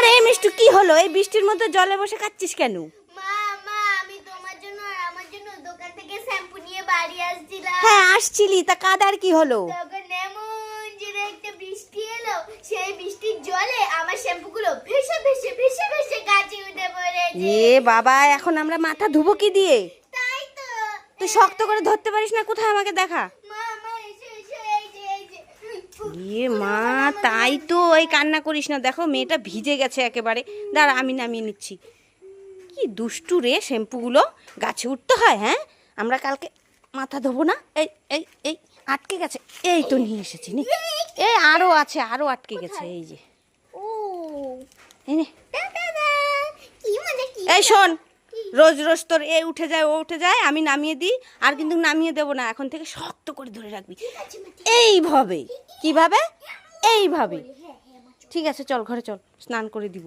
আরে এই মিষ্টু কি হলো? এই বৃষ্টির মধ্যে জলে বসে কাচ্ছিস কেন? মা মা আমি তোমার জন্য আর আমার জন্য দোকান থেকে শ্যাম্পু নিয়ে বাড়ি আসছিলাম। হ্যাঁ আসছিলি তা কাদার কি হলো? তখন এমন জোরে একটা বৃষ্টি এলো সেই বৃষ্টির জলে আমার শ্যাম্পুগুলো ভেসে ভেসে ভেসে ভেসে গাছে উঠে পড়েছে। এ বাবা এখন আমরা মাথা ধুবো কি দিয়ে? তাই তো। তুই শক্ত করে ধরতে পারিস না কোথায় আমাকে দেখা? মা মা এসে এসে এই যে এই যে। ইয়ে মা তাই তো এই কান্না করিস না। দেখো, মেয়েটা ভিজে গেছে একেবারে। দাঁড়া, আমি নামিয়ে নিচ্ছি। কি দুষ্টু রে শ্যাম্পুগুলো। গাছে উঠতে হয় হ্যাঁ? আমরা কালকে মাথা ধোবো না? এই এই এই, আটকে গেছে। এই তো নিয়ে এসেছি, নি। এই আরও আছে আরও আটকে গেছে, এই যে। এই শোন, রোজ রোজ তোর এ উঠে যায়, ও উঠে যায়, আমি নামিয়ে দিই, আর কিন্তু নামিয়ে দেবো না। এখন থেকে শক্ত করে ধরে রাখবি। এইভাবে। কীভাবে? এইভাবে। হ্যাঁ হ্যাঁ ঠিক আছে চল ঘরে চল। স্নান করে দিব।